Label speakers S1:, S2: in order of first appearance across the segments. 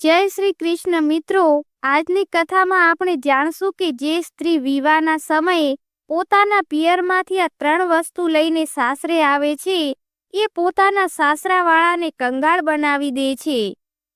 S1: જય શ્રી કૃષ્ણ મિત્રો, આજની કથામાં આપણે જાણશું કે જે સ્ત્રી વિવાહના સમયે પોતાના પિયરમાંથી આ ત્રણ વસ્તુ લઈને સાસરે આવે છે, એ પોતાના સાસરાવાળાને કંગાળ બનાવી દે છે.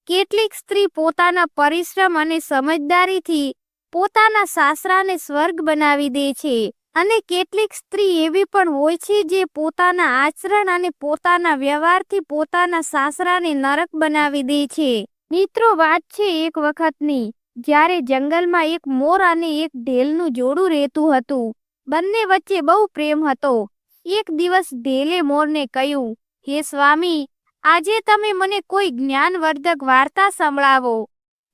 S1: કેટલીક સ્ત્રી પોતાના પરિશ્રમ અને સમજદારીથી પોતાના સાસરાને સ્વર્ગ બનાવી દે છે અને કેટલીક સ્ત્રી એવી પણ હોય છે જે પોતાના આચરણ અને પોતાના વ્યવહારથી પોતાના સાસરાને નરક બનાવી દે છે. મિત્રો, વાત છે એક વખતની, જ્યારે જંગલમાં એક મોર અને એક ઢેલનું જોડું રહેતું હતું. બંને વચ્ચે બહુ પ્રેમ હતો. એક દિવસ ઢેલે મોરને કહ્યું, હે સ્વામી, આજે તમે મને કોઈ જ્ઞાનવર્ધક વાર્તા સંભળાવો.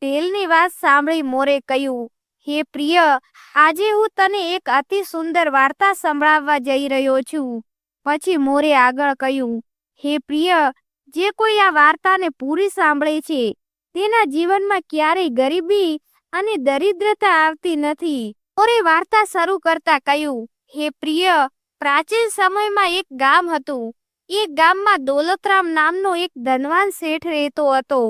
S1: ઢેલની વાત સાંભળી મોરે કહ્યું, હે પ્રિય, આજે હું તને એક અતિ સુંદર વાર્તા સંભળાવવા જઈ રહ્યો છું. પછી મોરે આગળ કહ્યું, હે પ્રિય, જે કોઈ આ વાર્તાને પૂરી સાંભળે છે તેના જીવનમાં ક્યારેય ગરીબી અને દરિદ્રતા આવતી નથી. ઓરે વાર્તા શરૂ કરતા કહ્યું, હે પ્રિય, પ્રાચીન સમયમાં એક ગામ હતું. એ ગામમાં દોલતરામ નામનો એક ધનવાન શેઠ રહેતો હતો.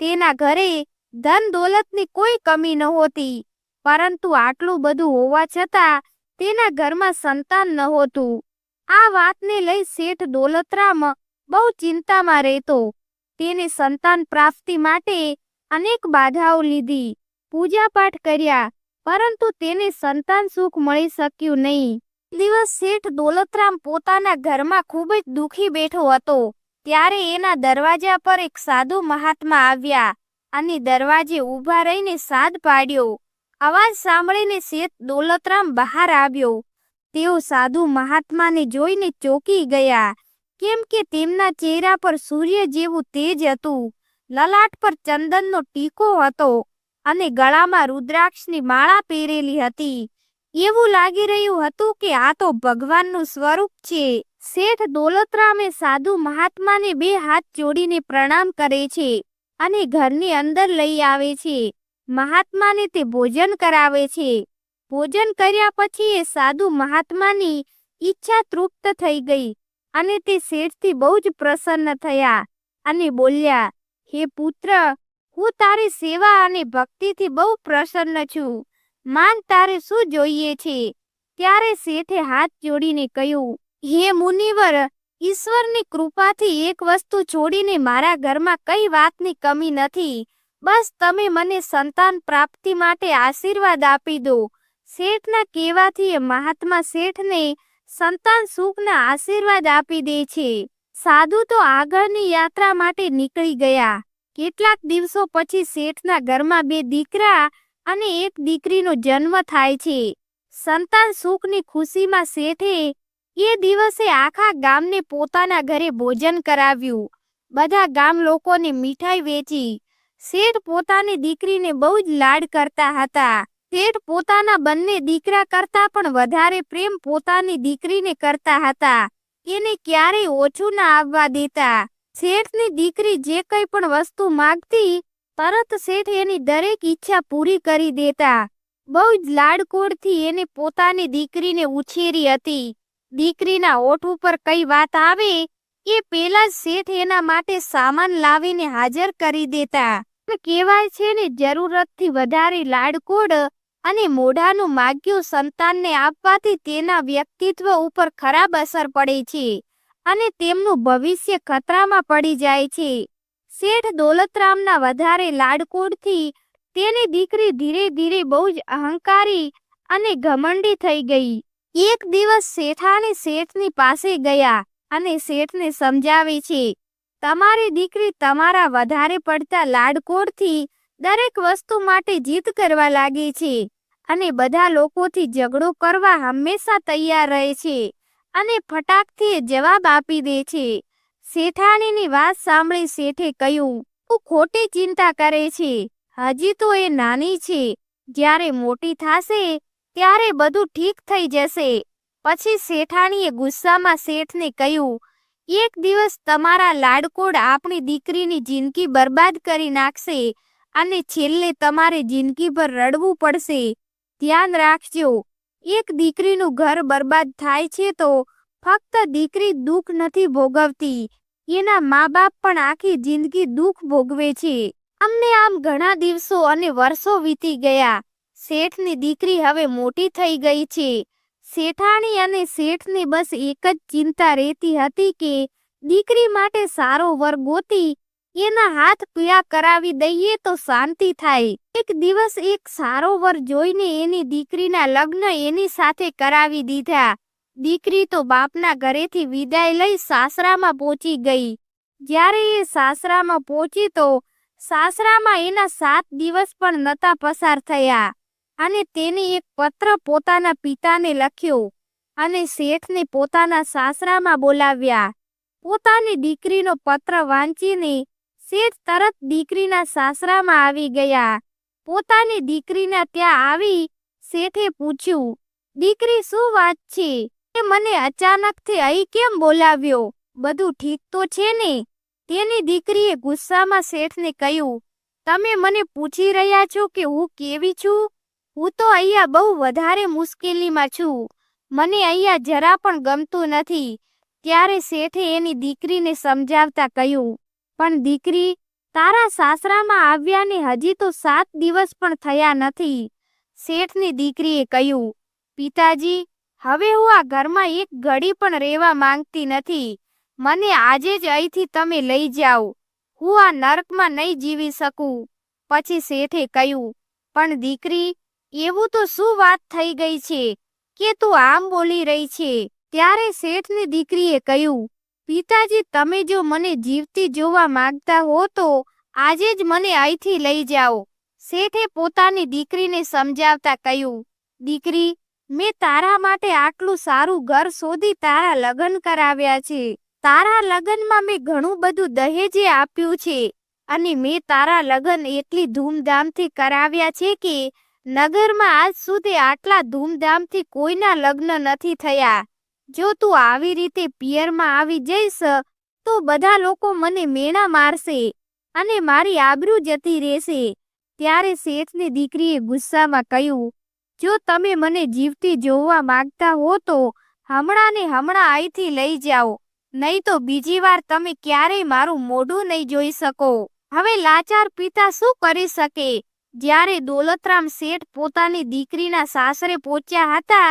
S1: તેના ઘરે ધન દોલતની કોઈ કમી નહોતી. પરંતુ આટલું બધું હોવા છતાં તેના ઘરમાં સંતાન નહોતું. આ વાતને લઈ શેઠ દોલતરામ બહુ ચિંતામાં રહેતો. તેને સંતાન પ્રાપ્તિ માટે અનેક બાધાઓ લીધી. પૂજાપાઠ કર્યા, પરંતુ તેને સંતાન સુખ મળી શક્યું નહીં. દિવસ શેઠ દોલતરામ પોતાના ઘરમાં ખૂબ જ દુઃખી બેઠો હતો. ત્યારે એના દરવાજા પર એક સાધુ મહાત્મા આવ્યા અને દરવાજે ઊભા રહીને સાદ પાડ્યો. અવાજ સાંભળીને શેઠ દોલતરામ બહાર આવ્યો. તેઓ સાધુ મહાત્માને જોઈને ચોંકી ગયા. કેમ કે તેમના ચહેરા પર સૂર્ય જેવું તેજ હતું. લલાટ પર ચંદનનો ટીકો હતો અને ગળામાં રુદ્રાક્ષની માળા પહેરેલી હતી. એવું લાગી રહ્યું હતું કે આ તો ભગવાનનું સ્વરૂપ છે. શેઠ દોલતરામે સાધુ મહાત્માને બે હાથ જોડીને પ્રણામ કરે છે અને ઘરની અંદર લઈ આવે છે. મહાત્માને તે ભોજન કરાવે છે. ભોજન કર્યા પછી એ સાધુ મહાત્માની ઈચ્છા તૃપ્ત થઈ ગઈ. અને તે શેઠથી બહુ જ પ્રસન્ન થયા અને બોલ્યા, હે પુત્ર, હું તારી સેવા અને ભક્તિથી બહુ પ્રસન્ન છું. માન તારે શું જોઈએ છે? ત્યારે શેઠે હાથ જોડીને કહ્યું, હે મુનિવર, ઈશ્વરની કૃપાથી એક વસ્તુ છોડીને મારા ઘરમાં કઈ વાતની કમી નથી. બસ તમે મને સંતાન પ્રાપ્તિ માટે આશીર્વાદ આપી દો. શેઠના કહેવાથી એ મહાત્મા શેઠને સંતાન સુખના આશીર્વાદ આપી દે છે. સાધુ તો આગળની યાત્રા માટે નીકળી ગયા. કેટલાક દિવસો પછી શેઠના ઘરમાં બે દીકરા અને એક દીકરીનો જન્મ થાય છે. સંતાન સુખની ખુશીમાં શેઠે એ દિવસે આખા ગામને પોતાના ઘરે ભોજન કરાવ્યું. બધા ગામ લોકોને મીઠાઈ વેચી. શેઠ પોતાની દીકરીને બહુ જ લાડ કરતા હતા. શેઠ પોતાના બંને દીકરા કરતા પણ વધારે પ્રેમ પોતાની દીકરીને કરતા હતા. એને ક્યારેય ઓછું ના આવવા દેતા. શેઠની દીકરી જે કંઈ પણ વસ્તુ માંગતી, તરત શેઠ એની દરેક ઈચ્છા પૂરી કરી દેતા. બહુ જ લાડકોડથી એને પોતાની દીકરીને ઉછેરી હતી. દીકરીના ઓઠ ઉપર કઈ વાત આવે, એ પેલા જ શેઠ એના માટે સામાન લાવીને હાજર કરી દેતા. કહેવાય છે ને, જરૂરતથી વધારે લાડકોડ અને મોઢાનું માગ્યું સંતાનને આપવાથી તેના વ્યક્તિત્વ ઉપર ખરાબ અસર પડે છે અને તેમનું ભવિષ્ય ખતરામાં પડી જાય છે. શેઠ દોલતરામના વધારે લાડકોડથી તેની દીકરી ધીરે ધીરે બહુ જ અહંકારી અને ઘમંડી થઈ ગઈ. એક દિવસ શેઠાણી શેઠની પાસે ગયા અને શેઠને સમજાવે છે, તમારી દીકરી તમારા વધારે પડતા લાડકોડથી દરેક વસ્તુ માટે જીત કરવા લાગી છે. અને બધા લોકોથી ઝઘડો કરવા હંમેશા તૈયાર રહે છે અને ફટાકથી જવાબ આપી દે છે. શેઠાણીની વાત સાંભળી શેઠે કહ્યું, તું ખોટી ચિંતા કરે છે. હજી તો એ નાની છે. જ્યારે મોટી થશે, ત્યારે બધું ઠીક થઈ જશે. પછી શેઠાણીએ ગુસ્સામાં શેઠને કહ્યું, એક દિવસ તમારા લાડકોડ આપણી દીકરીની જિંદગી બરબાદ કરી નાખશે અને છેલ્લે તમારે જિંદગીભર રડવું પડશે. ધ્યાન રાખજો. એક દીકરીનું ઘર બરબાદ થાય છે તો ફક્ત દીકરી દુઃખ નથી ભોગવતી. એના મા બાપ પણ આખી જિંદગી દુઃખ ભોગવે છે. અમને આમ ઘણા દિવસો અને વર્ષો વીતી ગયા. શેઠની દીકરી હવે મોટી થઈ ગઈ છે. શેઠાણી અને શેઠની બસ એક જ ચિંતા રહેતી હતી કે દીકરી માટે સારો વર ગોતી એના હાથ પીળા કરાવી દઈએ તો શાંતિ થાય. એક દિવસ એક સારો વર જોઈને એની દીકરીના લગ્ન એની સાથે કરાવી દીધા. દીકરી તો બાપના ઘરેથી વિદાય લઈ સાસરામાં પહોંચી ગઈ. જ્યારે એ સાસરામાં પહોંચી તો સાસરામાં એના સાત દિવસ પણ નતા પસાર થયા. અને તેને એક પત્ર પોતાના પિતાને લખ્યો અને શેઠને પોતાના સાસરામાં બોલાવ્યા. પોતાની દીકરીનો પત્ર વાંચીને શેઠ તરત દીકરીના સાસરામાં આવી ગયા. પોતાની દીકરીના ત્યાં આવી શેઠે પૂછ્યું, દીકરી, શું વાત છે? એ મને અચાનકથી અહીં કેમ બોલાવ્યો? બધું ઠીક તો છે ને? તેની દીકરીએ ગુસ્સામાં શેઠને કહ્યું, તમે મને પૂછી રહ્યા છો કે હું કેવી છું? હું તો અહીંયા બહુ વધારે મુશ્કેલીમાં છું. મને અહીંયા જરા પણ ગમતું નથી. ત્યારે શેઠે એની દીકરીને સમજાવતા કહ્યું પણ દીકરી તારા સાસરામાં આવ્યાને હજી તો સાત દિવસ પણ થયા નથી. શેઠની દીકરીએ કહ્યું, પિતાજી, હવે હું આ ઘરમાં એક ઘડી પણ રહેવા માંગતી નથી. મને આજે જ અહીંથી તમે લઈ જાઓ. હું આ નરકમાં નહીં જીવી શકું. પછી શેઠે કહ્યું, પણ દીકરી, એવું તો શું વાત થઈ ગઈ છે? કે તું આમ બોલી રહી છે? ત્યારે શેઠની દીકરીએ કહ્યું પિતાજી, તમે જો મને જીવતી જોવા માંગતા હો, તો આજે જ મને અહીંથી લઈ જાઓ. શેઠે પોતાની દીકરીને સમજાવતા કહ્યું, દીકરી, મેં તારા માટે આટલું સારું ઘર શોધી તારા લગ્ન કરાવ્યા છે. તારા લગ્નમાં મેં ઘણું બધું દહેજે આપ્યું છે અને મેં તારા લગ્ન એટલી ધૂમધામથી કરાવ્યા છે કે નગરમાં આજ સુધી આટલા ધૂમધામથી કોઈના લગ્ન નથી થયા. જો તું આવી રીતે પિયરમાં આવી જઈશ, તો બધા લોકો મને મેણા મારશે અને મારી આબરૂ જતી રહેશે. ત્યારે શેઠની દીકરીએ ગુસ્સામાં કહ્યું, જો તમે મને જીવતી જોવા માંગતા હો તો હમણાં ને હમણાં અહીંથી લઈ જાઓ, નહીં તો બીજી વાર તમે ક્યારેય મારું મોઢું નહીં જોઈ શકો. હવે લાચાર પિતા શું કરી શકે? જ્યારે દોલતરામ શેઠ પોતાની દીકરીના સાસરે પહોંચ્યા હતા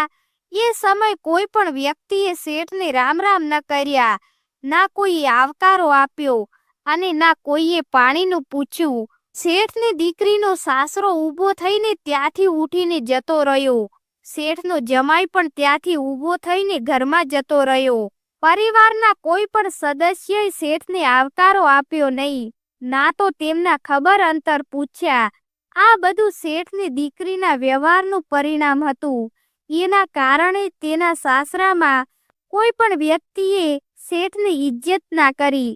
S1: એ સમય કોઈ પણ વ્યક્તિએ શેઠને રામ રામ ન કર્યા. ના કોઈએ આવકારો આપ્યો અને ના કોઈએ પાણીનું પૂછ્યું. શેઠની દીકરીનો સાસરો ઊભો થઈને ત્યાંથી ઊઠીને જતો રહ્યો. શેઠનો જમાઈ પણ ત્યાંથી ઊભો થઈને ઘરમાં જતો રહ્યો. પરિવારના કોઈ પણ સદસ્યએ શેઠને આવકારો આપ્યો નહીં. ના તો તેમના ખબર અંતર પૂછ્યા. આ બધું શેઠની દીકરીના વ્યવહારનું પરિણામ હતું. એના કારણે તેના સાસરામાં કોઈ પણ વ્યક્તિએ શેઠની ઇજ્જત ના કરી.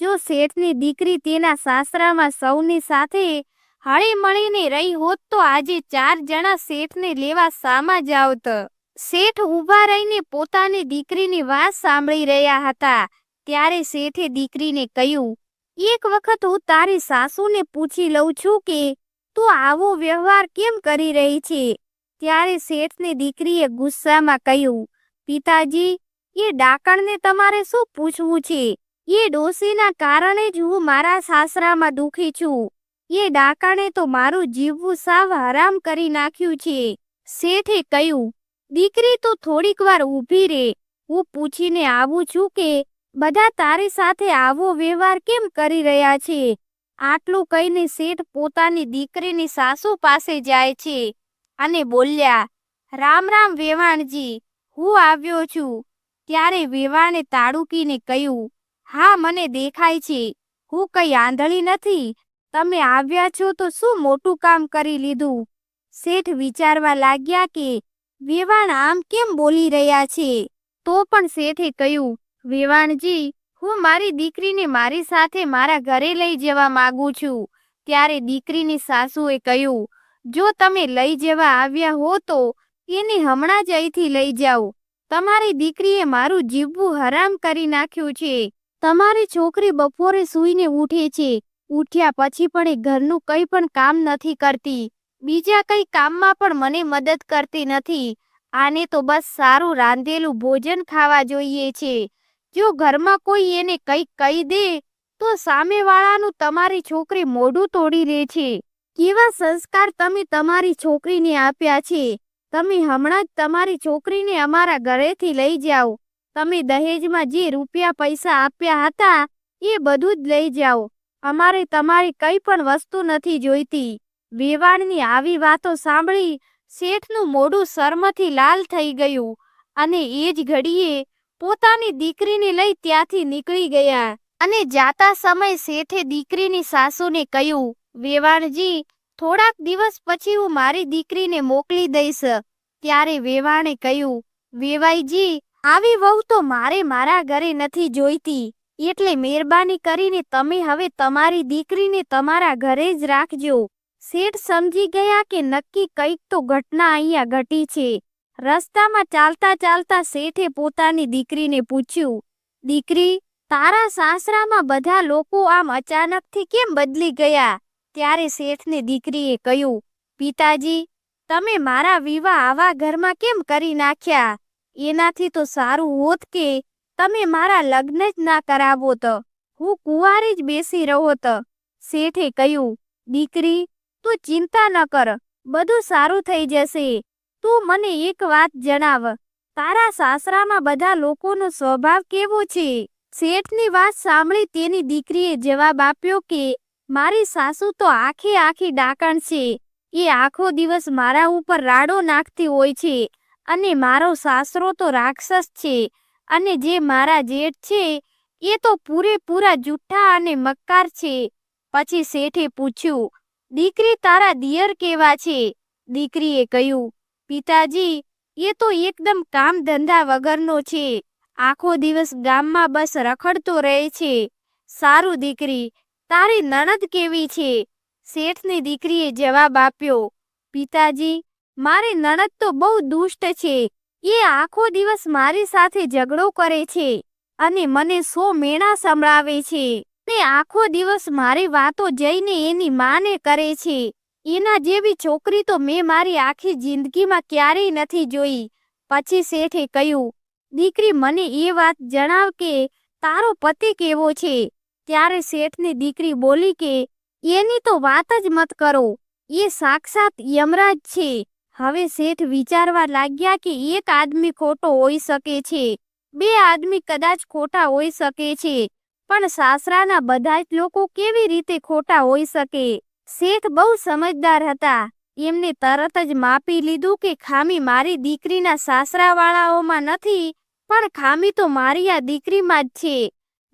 S1: જો શેઠની દીકરી તેના સાસરામાં સૌની સાથે હળી મળીને રહી હોત તો આજે ચાર જણા શેઠને લેવા સામા જાવત શેઠ ઊભા રહીને પોતાની દીકરીની વાત સાંભળી રહ્યા હતા. ત્યારે શેઠે દીકરીને કહ્યું, એક વખત હું તારી સાસુને પૂછી લઉં છું કે તું આવો વ્યવહાર કેમ કરી રહી છે? ત્યારે શેઠની દીકરીએ ગુસ્સામાં કહ્યું, પિતાજી, એ ડાકણને તમારે શું પૂછવું છે? એ ડોસીના કારણે જ હું મારા સાસરામાં દુખી છું. એ ડાકણે તો મારું જીવવું સાવ હરામ કરી નાખ્યું છે. શેઠે કહ્યું, દીકરી તો થોડીક વાર ઊભી રે. હું પૂછીને આવું છું કે, બધા તારી સાથે આવો વ્યવહાર કેમ કરી રહ્યા છે આટલું કહીને શેઠ પોતાની દીકરીની સાસુ પાસે જાય છે. અને બોલ્યા, રામ રામ વેવાણજી, હું આવ્યો છું. ત્યારે વેવાણે તાળુકીને કહ્યું, હા, મને દેખાય છે. હું કઈ આંધળી નથી. તમે આવ્યા છો તો શું મોટું કામ કરી લીધું? શેઠ વિચારવા લાગ્યા કે, વેવાણ આમ કેમ બોલી રહ્યા છે? તો પણ શેઠે કહ્યું, વેવાણજી, હું મારી દીકરીને મારી સાથે મારા ઘરે લઈ જવા માંગુ છું. ત્યારે દીકરીની સાસુએ કહ્યું જો તમે લઈ જવા આવ્યા હો તો એને હમણાં જ અહીંથી લઈ જાઓ. તમારી દીકરીએ મારું જીવવું હરામ કરી નાખ્યું છે. તમારી છોકરી બપોરે સૂઈને ઉઠે છે. ઉઠ્યા પછી પણ એ ઘરનું કંઈ પણ કામ નથી કરતી. બીજા કંઈ કામમાં પણ મને મદદ કરતી નથી. આને તો બસ સારું રાંધેલું ભોજન ખાવા જોઈએ છે. જો ઘરમાં કોઈ એને કંઈક કહી દે, તો સામેવાળાનું તમારી છોકરી મોઢું તોડી દે છે. કેવા સંસ્કાર તમે તમારી છોકરીને આપ્યા છે? તમે હમણાં જ તમારી છોકરીને અમારા ઘરેથી લઈ જાઓ. તમે દહેજમાં જે રૂપિયા પૈસા આપ્યા હતા, એ બધું જ લઈ જાઓ. અમારે તમારી કંઈ પણ વસ્તુ નથી જોઈતી. વેવાણની આવી વાતો સાંભળી શેઠનું મોઢું શરમથી લાલ થઈ ગયું અને એ જ ઘડીએ પોતાની દીકરીને લઈ ત્યાંથી નીકળી ગયા. અને જાતા સમય શેઠે દીકરીની સાસુને કહ્યું વેવાણજી, થોડાક દિવસ પછી હું મારી દીકરીને મોકલી દઈશ. ત્યારે વેવાણે કહ્યું, વેવાઈજી, આવી વહુ તો મારે મારા ઘરે નથી જોઈતી. એટલે મહેરબાની કરીને તમે હવે તમારી દીકરીને તમારા ઘરે જ રાખજો. શેઠ સમજી ગયા કે નક્કી કંઈક તો ઘટના અહીંયા ઘટી છે. રસ્તામાં ચાલતા ચાલતા શેઠે પોતાની દીકરીને પૂછ્યું, દીકરી, તારા સાસરામાં બધા લોકો આમ અચાનકથી કેમ બદલી ગયા? ત્યારે શેઠને દીકરીએ કહ્યું, પિતાજી, તમે મારા વિવાહ આવા ઘરમાં કેમ કરી નાખ્યા? એનાથી તો સારું હોત કે તમે મારા લગ્ન જ ના કરાવો તો હું કુંવારી જ બેસી રહો તો શેઠે કહ્યું, દીકરી, તું ચિંતા ન કર, બધું સારું થઈ જશે. તું મને એક વાત જણાવ. તારા સાસરામાં બધા લોકોનો સ્વભાવ કેવો છે? શેઠની વાત સાંભળી તેની દીકરીએ જવાબ આપ્યો કે મારી સાસુ તો આખી આખી ડાકણ છે. એ આખો દિવસ મારા ઉપર રાડો નાખતી હોય છે અને મારો સાસરો તો રાક્ષસ છે અને જે મારા જેઠ છે, એ તો પૂરેપૂરા જુઠ્ઠા અને મક્કાર છે. પછી શેઠે પૂછ્યું, દીકરી તારા દિયર કેવા છે? દીકરીએ કહ્યું, પિતાજી, એ તો એકદમ કામ ધંધા વગરનો છે. આખો દિવસ ગામમાં બસ રખડતો રહે છે. સારું દીકરી તારી નણદ કેવી છે? શેઠની દીકરીએ જવાબ આપ્યો, પિતાજી, મારી નણદ તો બહુ દુષ્ટ છે. એ આખો દિવસ મારી સાથે ઝઘડો કરે છે અને મને સો મેણા સંભળાવે છે. ને આખો દિવસ મારી વાતો જઈને એની માને કરે છે. એના જેવી છોકરી તો મેં મારી આખી જિંદગીમાં ક્યારેય નથી જોઈ. પછી શેઠે કહ્યું, દીકરી, મને એ વાત જણાવ કે તારો પતિ કેવો છે? ત્યારે શેઠની દીકરી બોલી કે, એની તો વાત જ મત કરો. એ સાક્ષાત યમરાજ છે. હવે શેઠ વિચારવા લાગ્યા કે એક આદમી ખોટો હોઈ શકે છે. બે આદમી કદાચ ખોટા હોઈ શકે છે. પણ સાસરાના બધા જ લોકો કેવી રીતે ખોટા હોઈ શકે? શેઠ બહુ સમજદાર હતા. એમને તરત જ માપી લીધું કે ખામી મારી દીકરીના સાસરાવાળાઓમાં નથી, પણ ખામી તો મારી આ દીકરીમાં જ છે.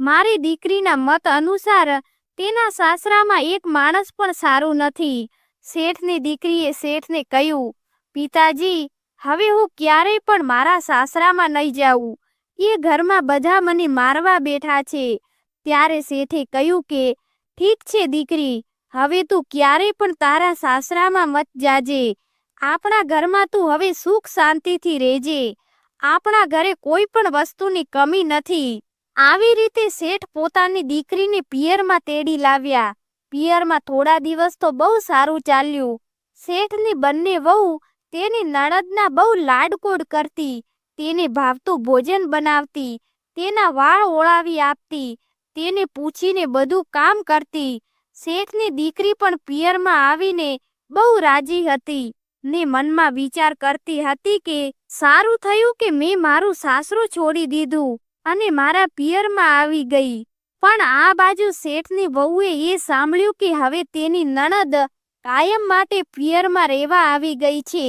S1: મારી દીકરીના મત અનુસાર તેના સાસરામાં એક માણસ પણ સારું નથી. શેઠની દીકરીએ શેઠને કહ્યું, પિતાજી, હવે હું ક્યારેય પણ મારા સાસરામાં નહીં જાઉં. એ ઘરમાં બધા મને મારવા બેઠા છે. ત્યારે શેઠે કહ્યું કે, ઠીક છે દીકરી, હવે તું ક્યારેય પણ તારા સાસરામાં મત જાજે. આપણા ઘરમાં તું હવે સુખ શાંતિથી રહેજે. આપણા ઘરે કોઈ પણ વસ્તુની કમી નથી. આવી રીતે શેઠ પોતાની દીકરીને પિયરમાં તેડી લાવ્યા. પિયરમાં થોડા દિવસ તો બહુ સારું ચાલ્યું. શેઠની બંને વહુ તેની નણદના બહુ લાડકોડ કરતી, તેને ભાવતું ભોજન બનાવતી, તેના વાળ ઓળાવી આપતી, તેને પૂછીને બધું કામ કરતી. શેઠની દીકરી પણ પિયરમાં આવીને બહુ રાજી હતી ને મનમાં વિચાર કરતી હતી કે, સારું થયું કે મેં મારું સાસરું છોડી દીધું? અને મારા પિયરમાં આવી ગઈ. પણ આ બાજુ શેઠની વહુએ એ સાંભળ્યું કે હવે તેની નણદ કાયમ માટે પિયરમાં રહેવા આવી ગઈ છે,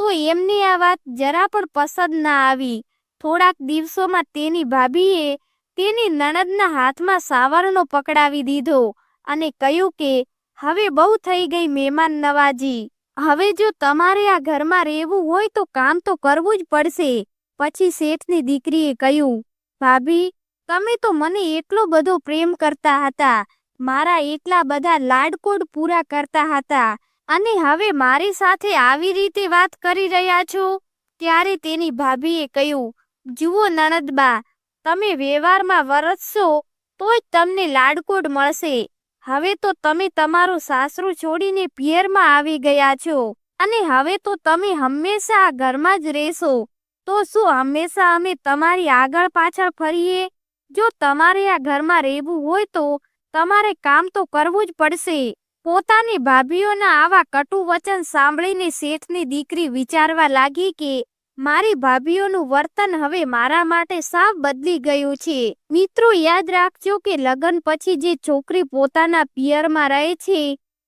S1: તો એમને આ વાત જરા પણ પસંદ ના આવી. થોડાક દિવસોમાં તેની ભાભીએ તેની નણદના હાથમાં સાવરનો પકડાવી દીધો અને કહ્યું કે, હવે બહુ થઈ ગઈ મહેમાન નવાજી. હવે જો તમારે આ ઘરમાં રહેવું હોય તો કામ તો કરવું જ પડશે. પછી શેઠની દીકરીએ કહ્યું ભાભી, તમે તો મને એટલો બધો પ્રેમ કરતા હતા. મારા એટલા બધા લાડકોડ પૂરા કરતા હતા. અને હવે મારી સાથે આવી રીતે વાત કરી રહ્યા છો? ત્યારે તેની ભાભીએ કહ્યું, જુઓ નણદબા, તમે વ્યવહારમાં વરસશો તો જ તમને લાડકોડ મળશે. હવે તો તમે તમારું સાસરું છોડીને પિયરમાં આવી ગયા છો. અને હવે તો તમે હંમેશા ઘરમાં જ રહેશો. તો શું હંમેશા અમે તમારી આગળ પાછળ ફરીએ? જો તમારે આ ઘરમાં રહેવું હોય તો તમારે કામ તો કરવું જ પડશે. પોતાની ભાભીઓના આવા કટુ વચન સાંભળીને શેઠની દીકરી વિચારવા લાગી કે મારી ભાભીઓનું વર્તન હવે મારા માટે સાવ બદલી ગયું છે. મિત્રો, યાદ રાખજો કે લગ્ન પછી જે છોકરી પોતાના પિયરમાં રહે છે,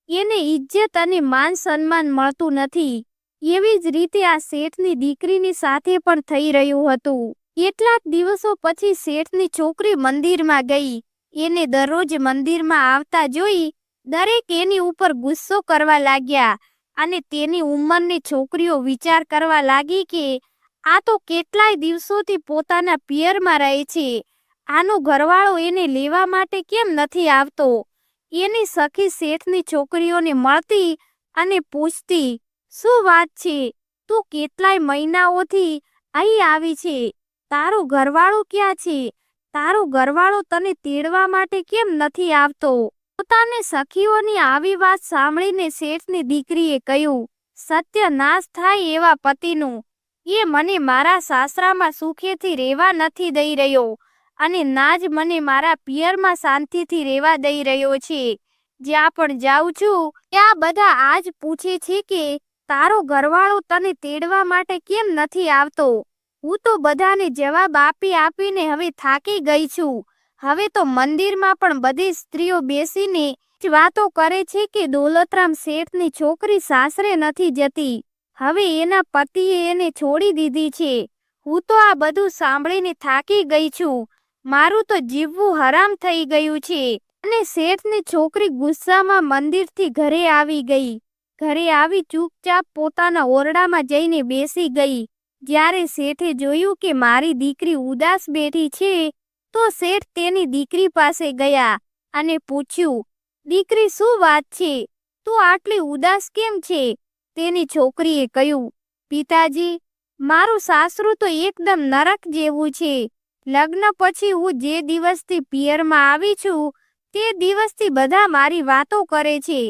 S1: એને ઇજ્જત અને માન સન્માન મળતું નથી. એવી જ રીતે આ શેઠની દીકરીની સાથે પણ થઈ રહ્યું હતું. કેટલાક દિવસો પછી શેઠની છોકરી મંદિરમાં ગઈ. એને દરરોજ મંદિરમાં આવતા જોઈ દરેક એની ઉપર ગુસ્સો કરવા લાગ્યા અને તેની ઉંમરની છોકરીઓ વિચાર કરવા લાગી કે આ તો કેટલાય દિવસોથી પોતાના પિયરમાં રહે છે. આનો ઘરવાળો એને લેવા માટે કેમ નથી આવતો? એની સખી શેઠની છોકરીઓને મળતી અને પૂછતી શું વાત છે? તું કેટલાય મહિનાઓથી અહીં આવી છે. તારો ઘરવાળો ક્યાં છે? તારો ઘરવાળો તને તેડવા માટે કેમ નથી આવતો? પોતાની સખીઓની આવી વાત સાંભળીને શેઠની દીકરીએ કહ્યું, સત્ય નાશ થાય એવા પતિનું. એ મને મારા સાસરામાં સુખેથી રહેવા નથી દઈ રહ્યો અને ના જ મને મારા પિયરમાં શાંતિથી રહેવા દઈ રહ્યો છે. જ્યાં પણ જાઉં છું, ત્યાં બધા આજ પૂછે છે કે તારો ઘરવાળો તને તેડવા માટે કેમ નથી આવતો? હું તો બધાને જવાબ આપી આપીને હવે થાકી ગઈ છું. હવે તો મંદિરમાં પણ બધી સ્ત્રીઓ બેસીને જ વાતો કરે છે કે દોલતરામ શેઠની છોકરી સાસરે નથી જતી. હવે એના પતિએ એને છોડી દીધી છે. હું તો આ બધું સાંભળીને થાકી ગઈ છું. મારું તો જીવવું હરામ થઈ ગયું છે. અને શેઠની છોકરી ગુસ્સામાં મંદિરથી ઘરે આવી ગઈ. ઘરે આવી ચૂપચાપ પોતાના ઓરડામાં જઈને બેસી ગઈ. જ્યારે શેઠે જોયું કે મારી દીકરી ઉદાસ બેઠી છે, તો શેઠ તેની દીકરી પાસે ગયા અને પૂછ્યું, દીકરી, શું વાત છે? તું આટલી ઉદાસ કેમ છે? તેની છોકરીએ કહ્યું, પિતાજી, મારું સાસરું તો એકદમ નરક જેવું છે. લગ્ન પછી હું જે દિવસથી પિયરમાં આવી છું, તે દિવસથી બધા મારી વાતો કરે છે.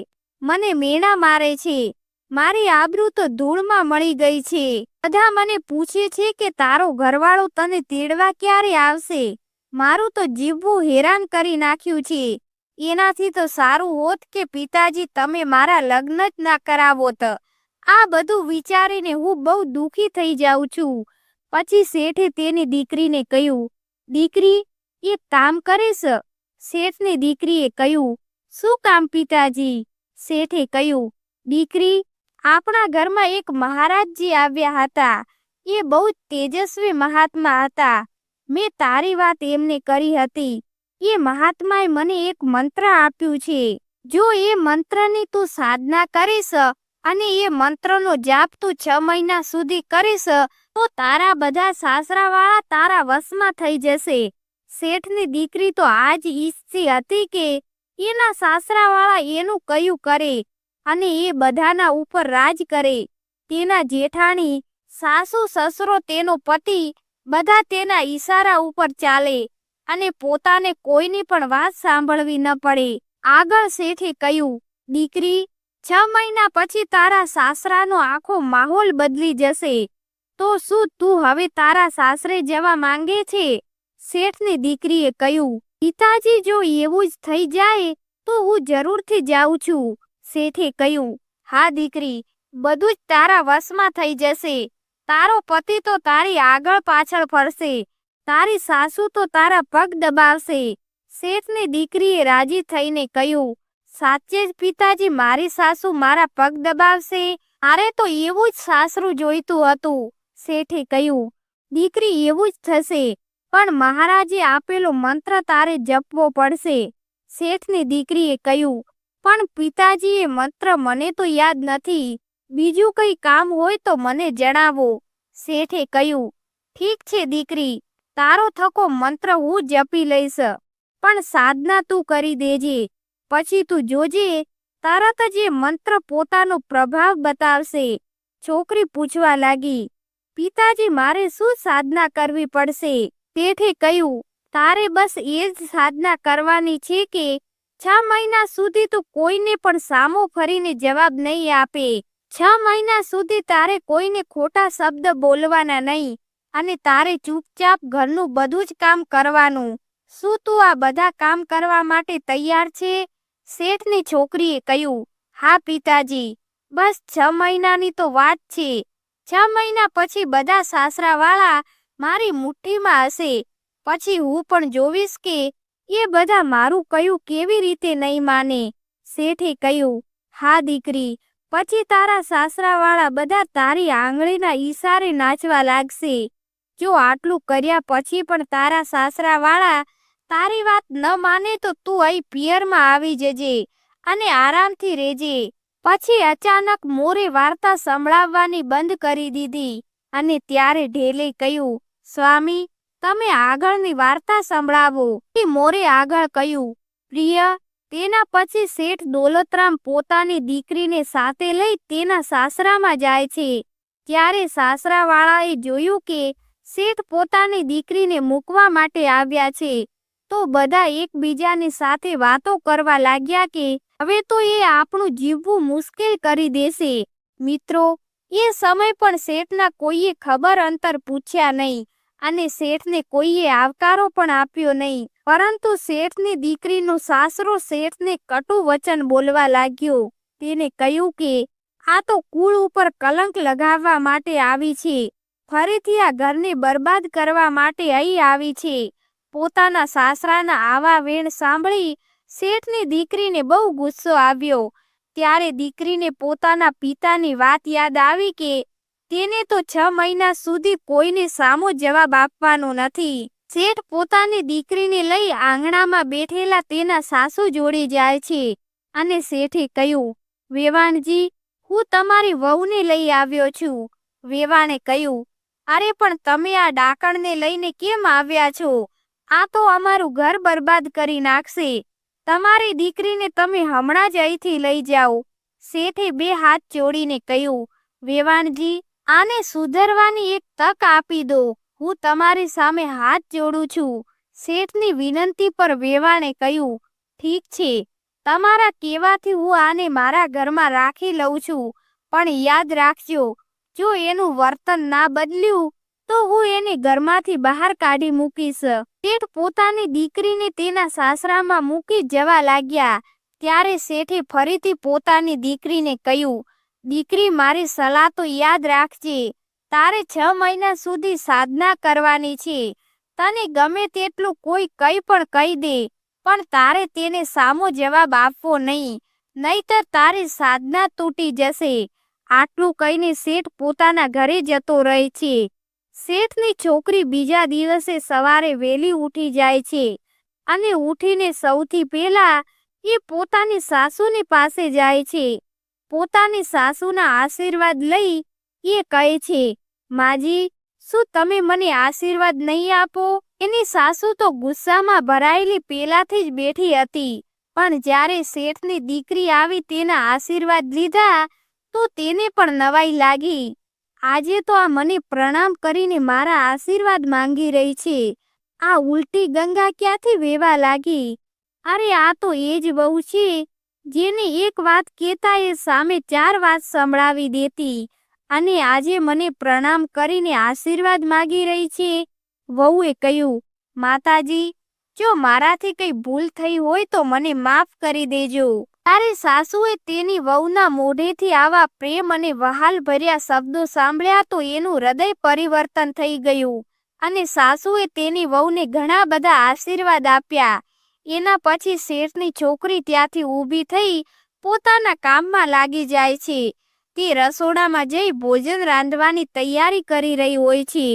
S1: મને મેણા મારે છે. મારી આબરૂ તો ધૂળમાં મળી ગઈ છે. બધા મને પૂછે છે કે તારો ઘરવાળો તને તેડવા ક્યારે આવશે? મારું તો જીવવું હેરાન કરી નાખ્યું છે. એનાથી તો સારું હોત કે પિતાજી તમે મારા લગ્ન જ ના કરાવો તો આ બધું વિચારીને હું બહુ દુખી થઈ જાઉં છું. પછી શેઠે તેની દીકરીને કહ્યું, દીકરી, એક કામ કરીશ. શેઠની દીકરીએ કહ્યું, શું કામ પિતાજી? શેઠે કહ્યું, દીકરી, આપણા ઘરમાં એક મહારાજજી આવ્યા હતા. એ બહુ તેજસ્વી મહાત્મા હતા. મેં તારી વાત એમને કરી હતી. એ મહાત્માએ મને એક મંત્ર આપ્યું છે. જો એ મંત્રની તું સાધના કરીશ અને એ મંત્રનો જાપ તું છ મહિના સુધી કરીશ, તો તારા બધા સાસરાવાળા તારા વશમાં થઈ જશે. શેઠની દીકરી તો આજ ઈચ્છતી હતી કે એના સાસરાવાળા એનું કયું કરે અને એ બધાના ઉપર રાજ કરે. તેના જેઠાણી, સાસુ, સસરો, તેનો પતિ બધા તેના ઈશારા ઉપર ચાલે અને પોતાને કોઈની પણ વાત સાંભળવી ન પડે. આગળ શેઠે કહ્યું, દીકરી, છ મહિના પછી તારા સાસરાનો આખો માહોલ બદલી જશે. તો શું તું હવે તારા સાસરે જવા માંગે છે? શેઠની દીકરીએ કહ્યું પિતાજી જો એવું જ થઈ જાય, તો હું જરૂરથી જાઉં છું, શેઠે કહ્યું. હા, દીકરી, બધું જ તારા વશમાં થઈ જશે. તારો પતિ તો તારી આગળ પાછળ ફરશે. તારી સાસુ તો તારા પગ દબાવશે. શેઠની દીકરીએ રાજી થઈને કહ્યું, સાચે જ પિતાજી મારી સાસુ મારા પગ દબાવશે? આરે તો એવું જ સાસરું જોઈતું હતું, શેઠે કહ્યું. દીકરી, એવું જ થશે. પણ મહારાજે આપેલો મંત્ર તારે જપવો પડશે, શેઠની દીકરીએ કહ્યું. પણ પિતાજીએ મંત્ર મને તો યાદ નથી, બીજું કંઈ કામ હોય તો મને જણાવો. શેઠે કહ્યું, ઠીક છે દીકરી, તારો થકો મંત્ર હું જપી લઈશ, પણ સાધના તું કરી દેજે. પછી તું જોજે, તરત જ એ મંત્ર પોતાનો પ્રભાવ બતાવશે. છોકરી પૂછવા લાગી, પિતાજી, મારે શું સાધના કરવી પડશે? શેઠે કહ્યું, તારે બસ એ જ સાધના કરવાની છે કે છ મહિના સુધી તું કોઈને પણ સામો ફરીને જવાબ નહીં આપે. છ મહિના સુધી તારે કોઈને ખોટા શબ્દ બોલવાના નહીં અને તારે ચૂપચાપ ઘરનું બધું જ કામ કરવાનું. શું તું આ બધા કામ કરવા માટે તૈયાર છે? શેઠની છોકરીએ કહ્યું, હા પિતાજી, બસ છ મહિનાની તો વાત છે. છ મહિના પછી બધા સાસરાવાળા મારી મુઠ્ઠીમાં હશે. પછી હું પણ જોવીશ કે એ બધા મારું કયું કેવી રીતે નહીં માને. શેઠે કહ્યું, હા, દીકરી, પછી તારા સાસરાવાળા બધા તારી આંગળીના ઈશારે નાચવા લાગશે. જો આટલું કર્યા પછી પણ તારા સાસરાવાળા તારી વાત ન માને તો તું અહીં પિયરમાં આવી જજે અને આરામથી રહેજે. પછી અચાનક મોરે વાર્તા સંભળાવવાની બંધ કરી દીધી. અને ત્યારે ઢેલે કહ્યું, સ્વામી, તમે આગળની વાર્તા સંભળાવો. એ મોરે આગળ કહ્યું, પ્રિય, તેના પછી શેઠ દોલતરામ પોતાની દીકરીને સાથે લઈ તેના સાસરામાં જાય છે. ત્યારે સાસરાવાળાએ જોયું કે શેઠ પોતાની દીકરીને મૂકવા માટે આવ્યા છે. તો બધા એકબીજાની સાથે વાતો કરવા લાગ્યા કે હવે તો એ આપણું જીવવું મુશ્કેલ કરી દેશે. મિત્રો એ સમય પણ શેઠના કોઈએ ખબર અંતર પૂછ્યા નહીં અને શેઠને કોઈએ આવકારો પણ આપ્યો નહીં. પરંતુ શેઠની દીકરીનો સાસરો શેઠને કટુ વચન બોલવા લાગ્યો. તેને કહ્યું કે, આ તો કુળ ઉપર કલંક લગાવવા માટે આવી છે. ફરીથી આ ઘરને બરબાદ કરવા માટે અહીં આવી છે. પોતાના સાસરાના આવા વેણ સાંભળી શેઠની દીકરીને બહુ ગુસ્સો આવ્યો. ત્યારે દીકરીને પોતાના પિતાની વાત યાદ આવી કે તેને તો છ મહિના સુધી કોઈને સામો જવાબ આપવાનો નથી. શેઠ પોતાની દીકરીને લઈ આંગણામાં બેઠેલા તેના સાસુ જોડે જાય છે અને શેઠે કહ્યું, વેવાણજી, હું તમારી વહુને લઈ આવ્યો છું. વેવાણે કહ્યું, અરે પણ તમે આ ડાકણને લઈને કેમ આવ્યા છો? આ તો અમારું ઘર બરબાદ કરી નાખશે. તમારી દીકરીને તમે હમણાં જ અહીંથી લઈ જાઓ. શેઠે બે હાથ જોડીને કહ્યું, વેવાણજી, આને સુધરવાની એક તક આપી દો. હું તમારી સામે હાથ જોડું છું. શેઠની વિનંતી પર વેવાણે કહ્યું, ઠીક છે. તમારા કહેવાથી હું આને મારા ઘરમાં રાખી લઉં છું. પણ યાદ રાખજો, જો એનું વર્તન ના બદલ્યું, તો હું એને ઘરમાંથી બહાર કાઢી મૂકીશ. શેઠ પોતાની દીકરીને તેના સાસરામાં મૂકી જવા લાગ્યા. ત્યારે શેઠે ફરીથી પોતાની દીકરીને કહ્યું, દીકરી, મારી સલાહ તો યાદ રાખજે. તારે છ મહિના સુધી સાધના કરવાની છે. તને ગમે તેટલું કોઈ કંઈ પણ કહી દે, પણ તારે તેને સામો જવાબ આપવો નહીં. નહીતર તારી સાધના તૂટી જશે. આટલું કહીને શેઠ પોતાના ઘરે જતો રહે છે. શેઠની છોકરી બીજા દિવસે સવારે વહેલી ઉઠી જાય છે અને ઉઠીને સૌથી પહેલા એ પોતાની સાસુની પાસે જાય છે. પોતાની સાસુના આશીર્વાદ લઈ એ કહે છે, માજી, શું તમે મને આશીર્વાદ નહીં આપો? એની સાસુ તો ગુસ્સામાં ભરાયેલી પેલાથી જ બેઠી હતી, પણ જ્યારે શેઠની દીકરી આવી તેના આશીર્વાદ લીધા, તો તેને પણ નવાઈ લાગી. આજે તો આ મને પ્રણામ કરીને મારા આશીર્વાદ માંગી રહી છે. આ ઉલટી ગંગા ક્યાંથી વેવા લાગી? અરે, આ તો એ જ બહુ છે, જેને એક વાત કહેતા એ સામે ચાર વાત સંભળાવી દેતી. અને આજે મને પ્રણામ કરીને આશીર્વાદ માગી રહી છે. વહુએ કહ્યું, માતાજી, જો મારાથી કંઈ ભૂલ થઈ હોય તો મને માફ કરી દેજો. તારી સાસુએ તેની વહુના મોઢેથી આવા પ્રેમ અને વહાલ ભર્યા શબ્દો સાંભળ્યા તો એનું હૃદય પરિવર્તન થઈ ગયું અને સાસુએ તેની વહુને ઘણા બધા આશીર્વાદ આપ્યા. એના પછી શેઠની છોકરી ત્યાંથી ઊભી થઈ પોતાના કામમાં લાગી જાય છે. તે રસોડામાં જઈ ભોજન રાંધવાની તૈયારી કરી રહી હોય છે.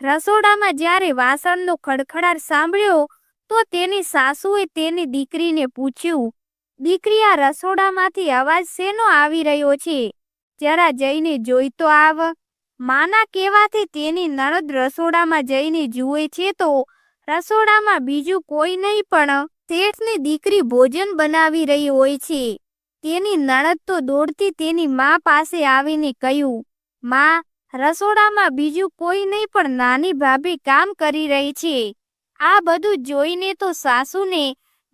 S1: રસોડામાં જ્યારે વાસણનો ખડખડાટ સાંભળ્યો તો તેની સાસુએ તેની દીકરીને પૂછ્યું દીકરી આ રસોડામાંથી અવાજ શેનો આવી રહ્યો છે? જરા જઈને જોઈ તો આવ. માના કહેવાથી તેની નણદ રસોડામાં જઈને જુએ છે તો રસોડામાં બીજું કોઈ નહીં પણ શેઠની દીકરી ભોજન બનાવી રહી હોય છે. તેની નણદ તો દોડતી તેની મા પાસે આવીને કહ્યું, મા, રસોડામાં બીજું કોઈ નહીં પણ નાની ભાભી કામ કરી રહી છે. આ બધું જોઈને તો સાસુને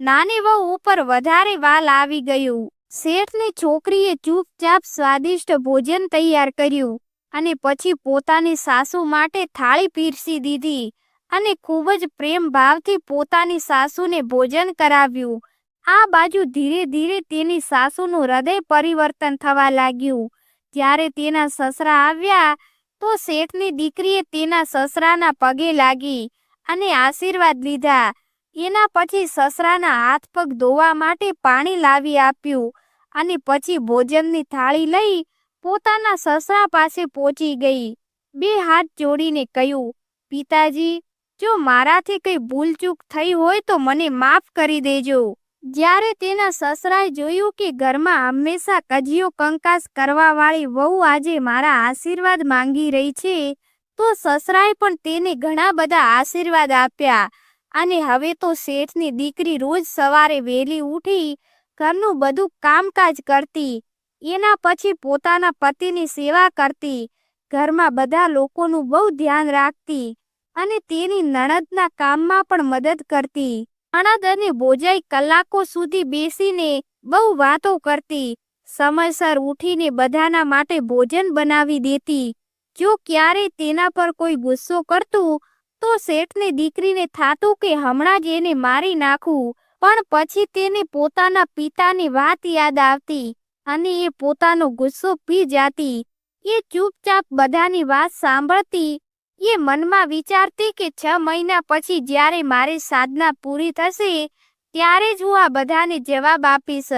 S1: નાની વહુ ઉપર વધારે વાલ આવી ગયું. શેઠની છોકરીએ ચૂપચાપ સ્વાદિષ્ટ ભોજન તૈયાર કર્યું અને પછી પોતાની સાસુ માટે થાળી પીરસી દીધી અને ખૂબ જ પ્રેમ ભાવથી પોતાની સાસુને ભોજન કરાવ્યું. આ બાજુ ધીરે ધીરે તેની સાસુનું હૃદય પરિવર્તન થવા લાગ્યું. જ્યારે તેના સસરા આવ્યા તો શેઠની દીકરીએ તેના સસરાના પગે લાગી અને આશીર્વાદ લીધા. એના પછી સસરાના હાથ પગ ધોવા માટે પાણી લાવી આપ્યું અને પછી ભોજનની થાળી લઈ પોતાના સસરા પાસે પહોંચી ગઈ. બે હાથ જોડીને કહ્યું, પિતાજી, જો મારાથી કંઈ ભૂલચૂક થઈ હોય તો મને માફ કરી દેજો. જ્યારે તેના સસરાએ જોયું કે ઘરમાં હંમેશા કજિયો કંકાસ કરવાવાળી વહુ આજે મારા આશીર્વાદ માંગી રહી છે, તો સસરાએ પણ તેને ઘણા બધા આશીર્વાદ આપ્યા. અને હવે તો શેઠની દીકરી રોજ સવારે વહેલી ઉઠી ઘરનું બધું કામકાજ કરતી. એના પછી પોતાના પતિની સેવા કરતી. ઘરમાં બધા લોકોનું બહુ ધ્યાન રાખતી અને તેની નણદના કામમાં પણ મદદ કરતી. નણદ અને ભોજાઈ કલાકો સુધી બેસીને બહુ વાતો કરતી. સમયસર ઉઠીને બધાના માટે ભોજન બનાવી દેતી. જો ક્યારે તેના પર કોઈ ગુસ્સો કરતું તો શેઠને દીકરીને થાતું કે હમણાં જ એને મારી નાખું? પણ પછી તેને પોતાના પિતાની વાત યાદ આવતી અને એ પોતાનો ગુસ્સો પી જાતી. એ ચૂપચાપ બધાની વાત સાંભળતી. એ મનમાં વિચારતી કે છ મહિના પછી જ્યારે મારી સાધના પૂરી થશે, ત્યારે જ હું આ બધાને જવાબ આપીશ.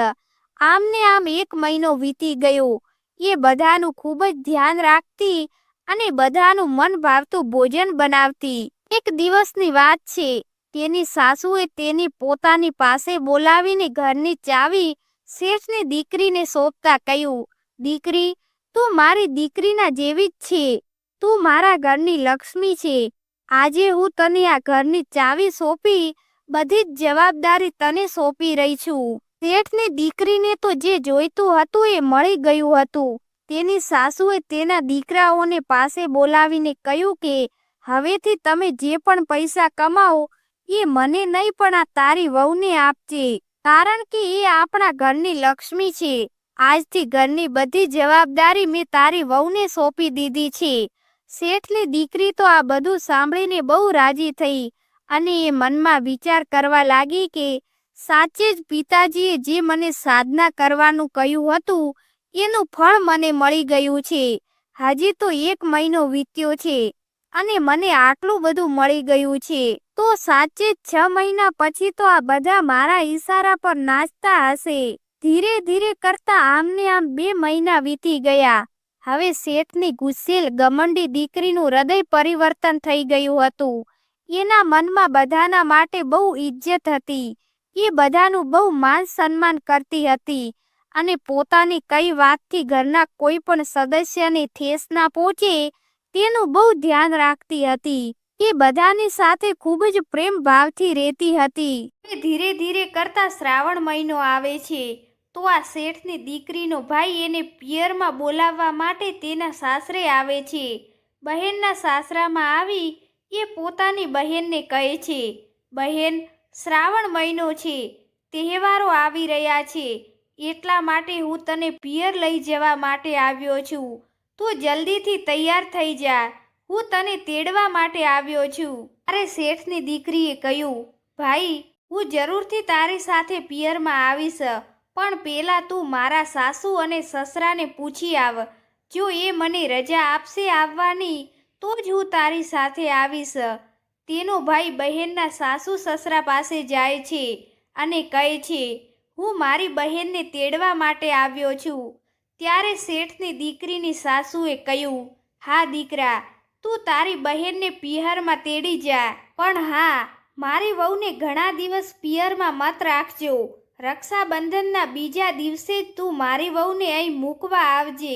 S1: આમને આમ એક મહિનો વીતી ગયો. એ બધાનું ખૂબ જ ધ્યાન રાખતી અને બધાનું મન ભાવતું ભોજન બનાવતી. એક દિવસની વાત છે, તેની સાસુએ તેની પોતાની પાસે બોલાવીને ઘરની ચાવી શેઠની દીકરીને સોંપતા કહ્યું, દીકરી, તું મારી દીકરીના જેવી જ છે. તું મારા ઘરની લક્ષ્મી છે. આજે હું તને આ ઘરની ચાવી સોંપી, બધી જ જવાબદારી તને સોંપી રહી છું. શેઠની દીકરીને તો જે જોઈતું હતું એ મળી ગયું હતું. તેની સાસુએ તેના દીકરાઓને પાસે બોલાવીને કહ્યું કે, હવેથી તમે જે પણ પૈસા કમાઓ એ મને નહીં પણ આ તારી વહુને આપજે, કારણ કે એ આપણા ઘરની લક્ષ્મી છે. આજથી ઘરની બધી જવાબદારી મેં તારી વહુને સોંપી દીધી છે. શેઠની દીકરી તો આ બધું સાંભળીને બહુ રાજી થઈ અને એ મનમાં વિચાર કરવા લાગી કે, સાચે જ પિતાજીએ જે મને સાધના કરવાનું કહ્યું હતું એનું ફળ મને મળી ગયું છે. હજી તો એક મહિનો વીત્યો છે અને મને આટલું બધું મળી ગયું છે. તો સાચે છ મહિના પછી તો આ બધા મારા ઈશારા પર નાચતા હશે. ધીરે ધીરે કરતા આમને આમ બે મહિના વીતી ગયા. હવે શેઠની ગુસ્સેલ ગમંડી દીકરીનું હૃદય પરિવર્તન થઈ ગયું હતું. એના મનમાં બધાના માટે બહુ ઇજ્જત હતી. એ બધાનું બહુ માન સન્માન કરતી હતી. અને પોતાની કઈ વાતથી ઘરના કોઈ પણ સદસ્યને ઠેસ ના પહોંચે, તેનું બહુ ધ્યાન રાખતી હતી. એ બધાની સાથે ખૂબ જ પ્રેમ ભાવથી રહેતી હતી. ધીરે ધીરે કરતા શ્રાવણ મહિનો આવે છે. તો આ શેઠની દીકરીનો ભાઈ એને પિયરમાં બોલાવવા માટે તેના સાસરે આવે છે. બહેનના સાસરામાં આવી એ પોતાની બહેનને કહે છે, બહેન, શ્રાવણ મહિનો છે. તહેવારો આવી રહ્યા છે. એટલા માટે હું તને પિયર લઈ જવા માટે આવ્યો છું. તું જલ્દીથી તૈયાર થઈ જા. હું તને તેડવા માટે આવ્યો છું. અરે શેઠની દીકરીએ કહ્યું, ભાઈ, હું જરૂરથી તારી સાથે પિયરમાં આવીશ. પણ પહેલાં તું મારા સાસુ અને સસરાને પૂછી આવ. જો એ મને રજા આપશે આવવાની, તો જ હું તારી સાથે આવીશ. તેનો ભાઈ બહેનના સાસુ સસરા પાસે જાય છે અને કહે છે હું મારી બહેનને તેડવા માટે આવ્યો છું. ત્યારે શેઠની દીકરીની સાસુએ કહ્યું, હા દીકરા, તું તારી બહેનને પિયરમાં તેડી જા. પણ હા, મારી વહુને ઘણા દિવસ પિયરમાં મત રાખજો. રક્ષાબંધનના બીજા દિવસે જ તું મારી વહુને અહીં મૂકવા આવજે.